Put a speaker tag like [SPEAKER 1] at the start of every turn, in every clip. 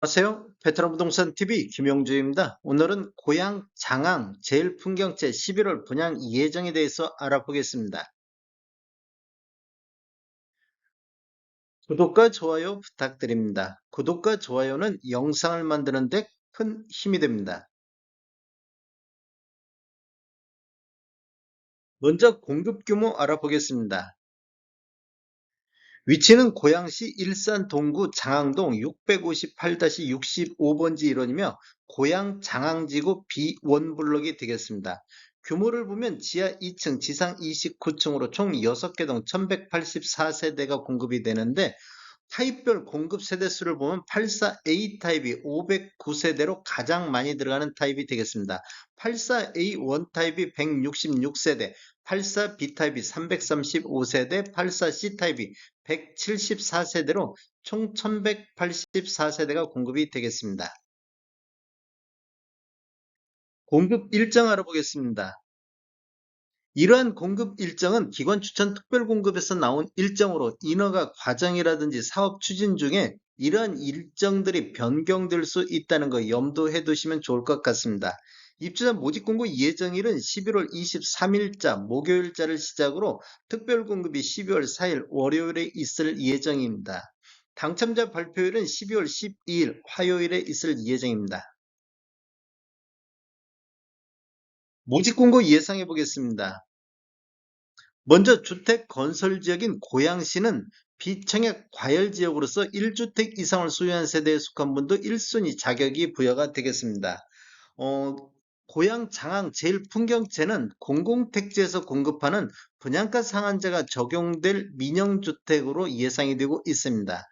[SPEAKER 1] 안녕하세요. 베테랑 부동산 TV 김용주입니다. 오늘은 고향 장항 제일 풍경채 11월 분양 예정에 대해서 알아보겠습니다. 구독과 좋아요 부탁드립니다. 구독과 좋아요는 영상을 만드는 데 큰 힘이 됩니다. 먼저 공급 규모 알아보겠습니다. 위치는 고양시 일산 동구 장항동 658-65번지 일원이며 고양 장항지구 B1 블록이 되겠습니다. 규모를 보면 지하 2층, 지상 29층으로 총 6개 동 1184세대가 공급이 되는데 타입별 공급 세대 수를 보면 84A 타입이 509세대로 가장 많이 들어가는 타입이 되겠습니다. 84A 1 타입이 166세대, 84B 타입이 335세대, 84C 타입이 174세대로 총 1184세대가 공급이 되겠습니다. 공급 일정 알아보겠습니다. 이러한 공급 일정은 기관 추천 특별 공급에서 나온 일정으로 인허가 과정이라든지 사업 추진 중에 이러한 일정들이 변경될 수 있다는 거 염두해 두시면 좋을 것 같습니다. 입주자 모집 공고 예정일은 11월 23일자 목요일자를 시작으로 특별 공급이 12월 4일 월요일에 있을 예정입니다. 당첨자 발표일은 12월 12일 화요일에 있을 예정입니다. 모집 공고 예상해 보겠습니다. 먼저 주택 건설 지역인 고양시는 비청약 과열 지역으로서 1주택 이상을 소유한 세대에 속한 분도 1순위 자격이 부여가 되겠습니다. 어, 고양 장항 제일 풍경채는 공공택지에서 공급하는 분양가 상한제가 적용될 민영주택으로 예상이 되고 있습니다.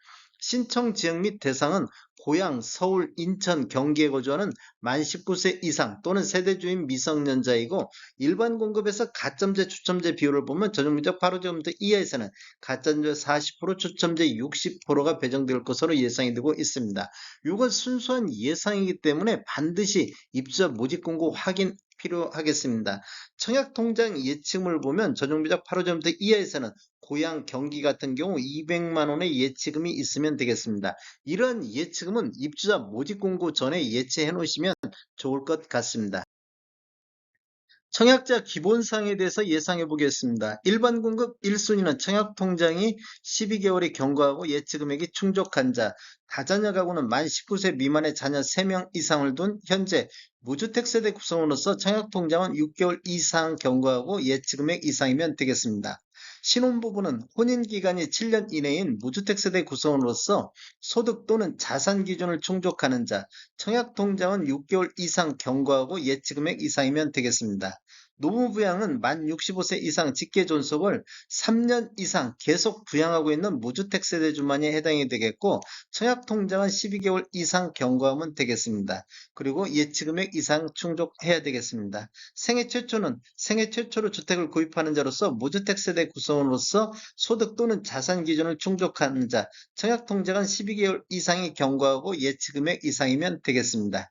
[SPEAKER 1] 신청 지역 및 대상은 고향, 서울, 인천, 경기에 거주하는 만 19세 이상 또는 세대주인 미성년자이고 일반 공급에서 가점제, 추첨제 비율을 보면 전용면적 8호제곱미터 이하에서는 가점제 40%, 추첨제 60%가 배정될 것으로 예상이 되고 있습니다. 이건 순수한 예상이기 때문에 반드시 입주자 모집 공고 확인 필요하겠습니다. 청약통장 예측을 보면 전용비적 8호점부터 이하에서는 고향 경기 같은 경우 200만 원의 예치금이 있으면 되겠습니다. 이런 예치금은 입주자 모집 공고 전에 예치해 놓으시면 좋을 것 같습니다. 청약자 기본사항에 대해서 예상해 보겠습니다. 일반 공급 1순위는 청약 통장이 12개월이 경과하고 예치금액이 충족한 자, 다자녀 가구는 만 19세 미만의 자녀 3명 이상을 둔 현재 무주택 세대 구성으로서 청약 통장은 6개월 이상 경과하고 예치금액 이상이면 되겠습니다. 신혼부부는 혼인기간이 7년 이내인 무주택 세대 구성으로서 소득 또는 자산 기준을 충족하는 자, 청약통장은 6개월 이상 경과하고 예치금액 이상이면 되겠습니다. 노무 부양은 만 65세 이상 직계 존속을 3년 이상 계속 부양하고 있는 무주택 세대주만이 해당이 되겠고 청약 통장은 12개월 이상 경과하면 되겠습니다. 그리고 예치금액 이상 충족해야 되겠습니다. 생애 최초는 생애 최초로 주택을 구입하는 자로서 무주택 세대 구성으로서 소득 또는 자산 기준을 충족하는 자 청약 통장은 12개월 이상이 경과하고 예치금액 이상이면 되겠습니다.